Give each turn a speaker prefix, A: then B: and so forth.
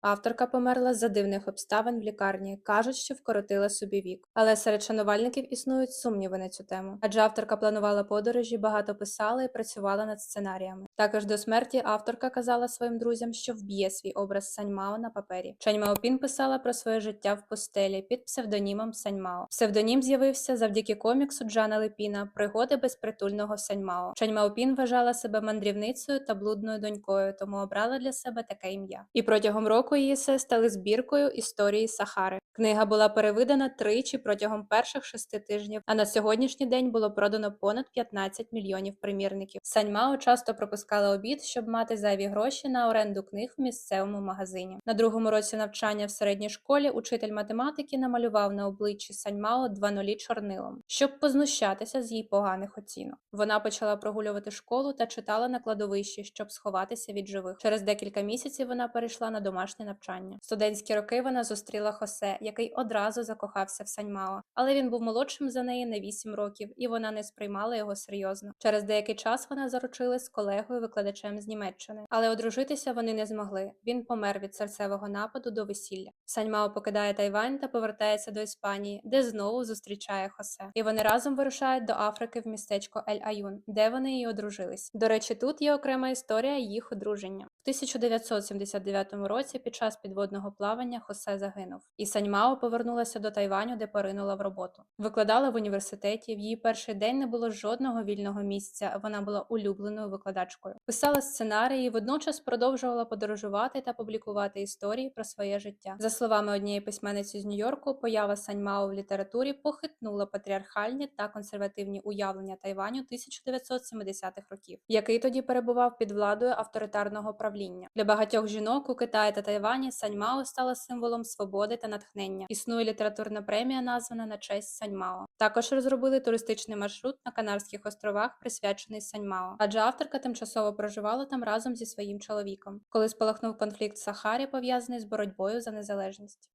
A: Авторка померла за дивних обставин в лікарні. Кажуть, що вкоротила собі вік. Але серед шанувальників існують сумніви на цю тему. Адже авторка планувала подорожі, багато писала і працювала над сценаріями. Також до смерті авторка казала своїм друзям, що вб'є свій образ Саньмао на папері. Чань Маопін писала про своє життя в постелі під псевдонімом Саньмао. Псевдонім з'явився завдяки коміксу Джана Лепіна Пригоди безпритульного Саньмао. Чань Маопін вважала себе мандрівницею та блудною донькою, тому обрала для себе таке ім'я. І протягом року її есе стали збіркою історії Сахари. Книга була перевидана тричі протягом перших шести тижнів, а на сьогоднішній день було продано понад 15 мільйонів примірників. Саньмао часто пропускала обід, щоб мати зайві гроші на оренду книг в місцевому магазині. На другому році навчання в середній школі учитель математики намалював на обличчі Саньмао два нулі чорнилом, щоб познущатися з її поганих оцінок. Вона почала прогулювати школу та читала на кладовищі, щоб сховатися від живих. Через декілька місяців вона перейшла на домашнє навчання. В студентські роки вона зустріла Хосе, який одразу закохався в Саньмао, але він був молодшим за неї на 8 років, і вона не сприймала його серйозно. Через деякий час вона заручилась з колегою викладачем з Німеччини, але одружитися вони не змогли. Він помер від серцевого нападу до весілля. Саньмао покидає Тайвань та повертається до Іспанії, де знову зустрічає Хосе. І вони разом вирушають до Африки в містечко Ель Аюн, де вони і одружились. До речі, тут є окрема історія їх одруження. В 1979 році під час підводного плавання Хосе загинув, і Саньмао повернулася до Тайваню, де поринула в роботу. Викладала в університеті. В її перший день не було жодного вільного місця. Вона була улюбленою викладачкою. Писала сценарії, водночас продовжувала подорожувати та публікувати історії про своє життя. За словами однієї письменниці з Нью-Йорку, поява Саньмао в літературі похитнула патріархальні та консервативні уявлення Тайваню 1970-х років, який тоді перебував під владою авторитарного правління. Для багатьох жінок у Китаї та Тайвані Саньмао стала символом свободи та натхнення. Існує літературна премія, названа на честь Саньмао. Також розробили туристичний маршрут на Канарських островах, присвячений Саньмао, адже авторка тимчасово проживала там разом зі своїм чоловіком, коли спалахнув конфлікт в Сахарі, пов'язаний з боротьбою за незалежність.